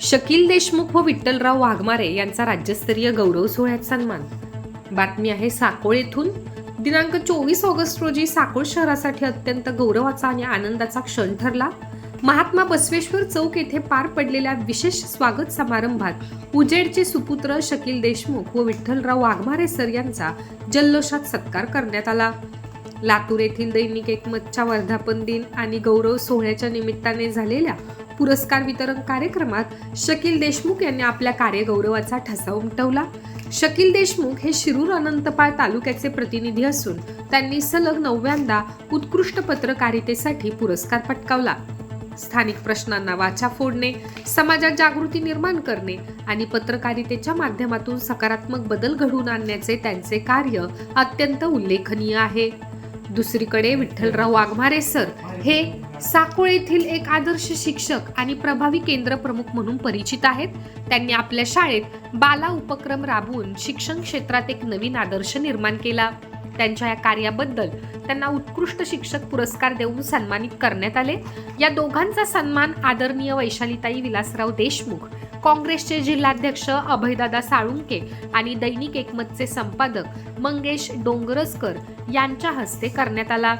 शकील देशमुख व विठ्ठलराव वाघमारे यांचा राज्यस्तरीय गौरव सोहळ्यात सन्मान. बातमी आहे साकोळ येथून. दिनांक चोवीस ऑगस्ट रोजी साकोळ शहरासाठी अत्यंत गौरवाचा आणि आनंदाचा क्षण ठरला. महात्मा बसवेश्वर चौक येथे पार पडलेल्या विशेष स्वागत समारंभात उजेडचे सुपुत्र शकील देशमुख व विठ्ठलराव वाघमारे सर यांचा जल्लोषात सत्कार करण्यात आला. लातूर येथील दैनिक एकमतच्या वर्धापन दिन आणि गौरव सोहळ्याच्या निमित्ताने झालेल्या पुरस्कार वितरण कार्यक्रमात शकील देशमुख यांनी आपल्या कार्यगौरवाचा ठसा उमटवला. शकील देशमुख हे शिरूर अनंतपाळ तालुक्याचे प्रतिनिधी असून त्यांनी सलग नवव्यांदा उत्कृष्ट पत्रकारितेसाठी पुरस्कार पटकावला. स्थानिक प्रश्नांना वाचा फोडणे समाजात जागृती निर्माण करणे आणि पत्रकारितेच्या माध्यमातून सकारात्मक बदल घडवून आणण्याचे त्यांचे कार्य अत्यंत उल्लेखनीय आहे. दुसरीकडे विठ्ठलराव वाघमारे सर हे साकोळ येथील एक आदर्श शिक्षक आणि प्रभावी केंद्र प्रमुख म्हणून परिचित आहेत. त्यांनी आपल्या शाळेत बाला उपक्रम राबवून शिक्षण क्षेत्रात एक नवीन आदर्श निर्माण केला. त्यांच्या या कार्याबद्दल त्यांना उत्कृष्ट शिक्षक पुरस्कार देऊन सन्मानित करण्यात आले. या दोघांचा सन्मान आदरणीय वैशालीताई विलासराव देशमुख काँग्रेसचे जिल्हाध्यक्ष अभयदादा साळुंके आणि दैनिक एकमतचे संपादक मंगेश डोंगरसकर यांच्या हस्ते करण्यात आला.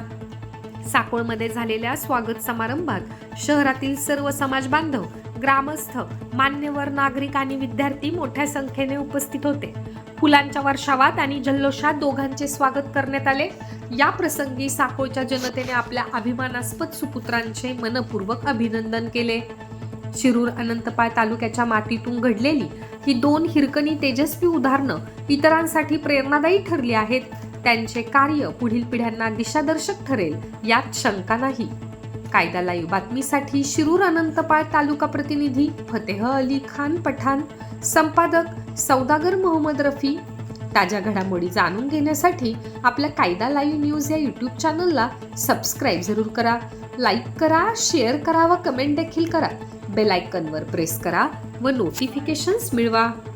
साकोळमध्ये झालेल्या स्वागत समारंभात शहरातील सर्व समाज बांधव ग्रामस्थ मान्यवर नागरिक आणि विद्यार्थी मोठ्या संख्येने उपस्थित होते. फुलांच्या वर्षावात आणि जल्लोषात दोघांचे स्वागत करण्यात आले. या प्रसंगी साकोळच्या जनतेने आपल्या अभिमानास्पद सुपुत्रांचे मनपूर्वक अभिनंदन केले. शिरूर अनंतपाळ तालुक्याच्या मातीतून घडलेली ही दोन हिरकणी तेजस्वी उदाहरणं इतरांसाठी प्रेरणादायी ठरली आहेत. त्यांचे कार्य पुढील पिढ्यांना दिशादर्शक ठरेल यात शंका नाही. कायदा लाईव्ह बातमीसाठी शिरूर अनंतपाळ तालुका प्रतिनिधी फतेह अली खान पठाण संपादक सौदागर मोहम्मद रफी. ताज्या घडामोडी जाणून घेण्यासाठी आपल्या कायदा लाईव्ह न्यूज या यूट्यूब चॅनलला सबस्क्राईब जरूर करा लाईक करा शेअर करा व कमेंट देखील करा. बेल आयकॉनवर प्रेस करा व नोटिफिकेशन्स मिळवा.